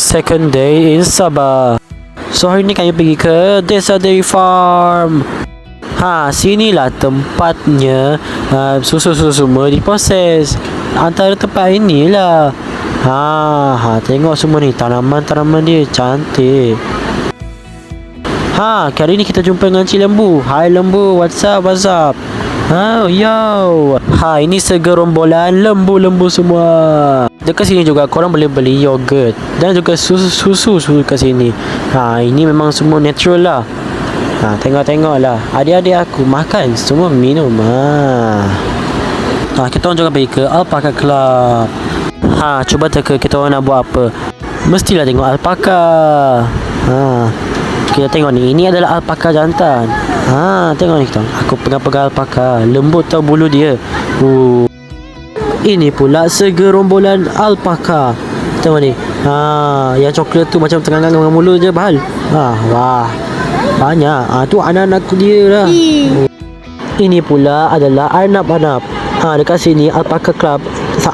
second day in Sabah. So hari ni kami pergi ke Desa Dairy Farm. Ha, sinilah tempatnya uh, susu-susu semua diproses. Antara tempat inilah. Ha, ha tengok semua ni tanaman-tanaman dia cantik. Ha, kali ni kita jumpa dengan Cik Lembu. Hai Lembu, what's up, what's up? Ha, yo. Ha, ini segerombolan lembu-lembu semua. Dekat sini juga korang boleh beli yogurt dan juga susu-susu susu kat sini. Ha, ini memang semua natural lah. Ha, tengok-tengok lah. Adik-adik aku makan semua minum. Ha. Ha, kita orang juga pergi ke Alpaca Club. Ha, cuba teka kita orang nak buat apa. Mestilah tengok alpaka. Ha. Kita tengok ni, ini adalah alpaka jantan. Ha, tengok ni kita. Aku pegang-pegang alpaka. Lembut tau bulu dia. Uh. Ini pula segerombolan alpaka. Tengok ni. Ha, yang coklat tu macam tengah dengan mulut je bahal. Ha, wah. Banyak. Ha, tu anak-anak dia lah. Ini pula adalah arnab-arnab. Ha, dekat sini Alpaca Club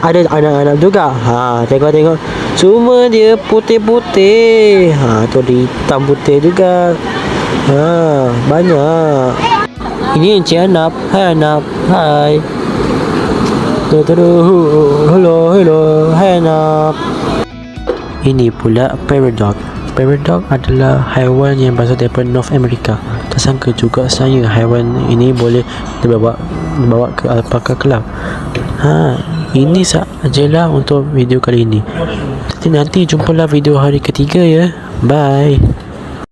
ada anak-anak juga. Ha, tengok-tengok. Semua dia putih-putih. Ha, tu di hitam putih juga. Ha, banyak. Ini Encik Anap. Hai Anap. Hai. Hello, hello. Hai Anap. Ini pula parrot dog. Adalah haiwan yang berasal daripada North America. Tak sangka juga saya haiwan ini boleh dibawa dibawa ke Alpaca Club. Ha, ini sajalah untuk video kali ini. Nanti jumpalah video hari ketiga ya. Bye.